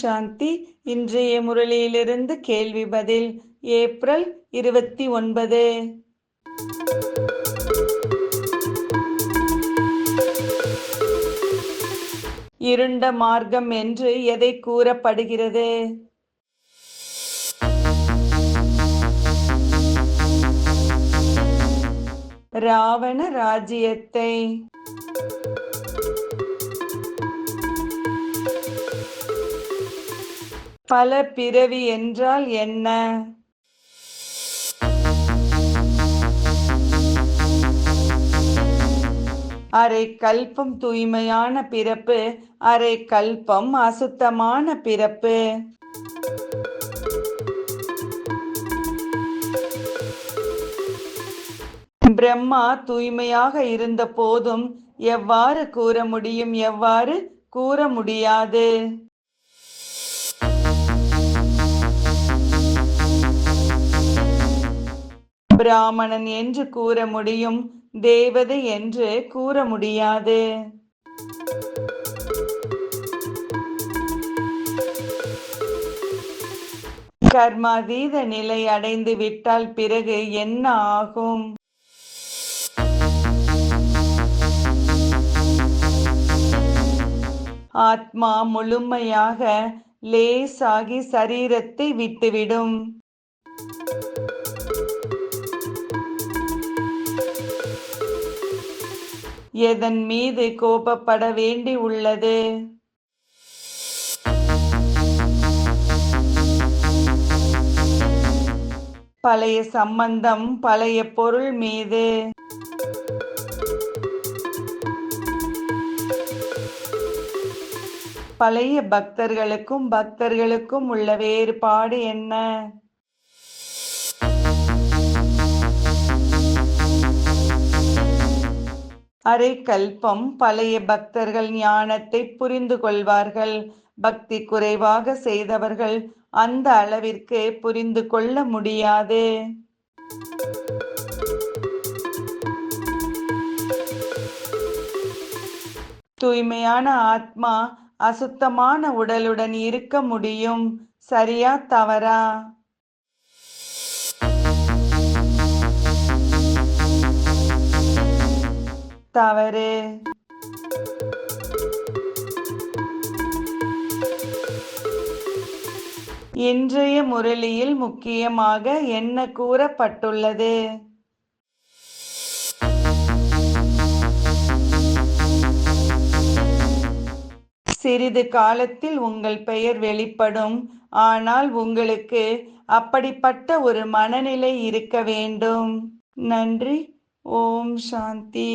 சாந்தி இன்றைய முரளியிலிருந்து கேள்வி பதில் ஏப்ரல் இருபத்தி ஒன்பது. இருண்ட மார்க்கம் என்று எதை கூறப்படுகிறது? ராவண ராஜ்யத்தை. பல பிறவி என்றால் என்ன? அரை கல்பம் தூய்மையான பிறப்பு அரை கல்பம் அசுத்தமான பிறப்பு. பிரம்மா தூய்மையாக இருந்த போதும் எவ்வாறு கூற முடியும்? எவ்வாறு கூற முடியாது? பிராமணன் என்று கூற முடியும். தேவதை என்று கூற முடியாது. கர்மாதீத நிலை அடைந்து விட்டால் பிறகு என்ன ஆகும்? ஆத்மா முழுமையாக லேசாகி சரீரத்தை விட்டுவிடும். எதன் மீது கோபப்பட வேண்டி உள்ளது? பழைய சம்பந்தம் பழைய பொருள் மீது. பழைய பக்தர்களுக்கும் பக்தர்களுக்கும் உள்ள வேறுபாடு என்ன? அரை கல்பம் பழைய பக்தர்கள் ஞானத்தை புரிந்து கொள்வார்கள் பக்தி குறைவாக செய்தவர்கள் அந்த அளவிற்கு புரிந்து கொள்ள முடியாது. தூய்மையான ஆத்மா அசுத்தமான உடலுடன் இருக்க முடியும். சரியா தவறா? தவறு இன்றைய முரளியில் முக்கியமாக என்ன கூறப்பட்டுள்ளது? சிறிது காலத்தில் உங்கள் பெயர் வெளிப்படும். ஆனால் உங்களுக்கு அப்படிப்பட்ட ஒரு மனநிலை இருக்க வேண்டும். நன்றி. ஓம் சாந்தி.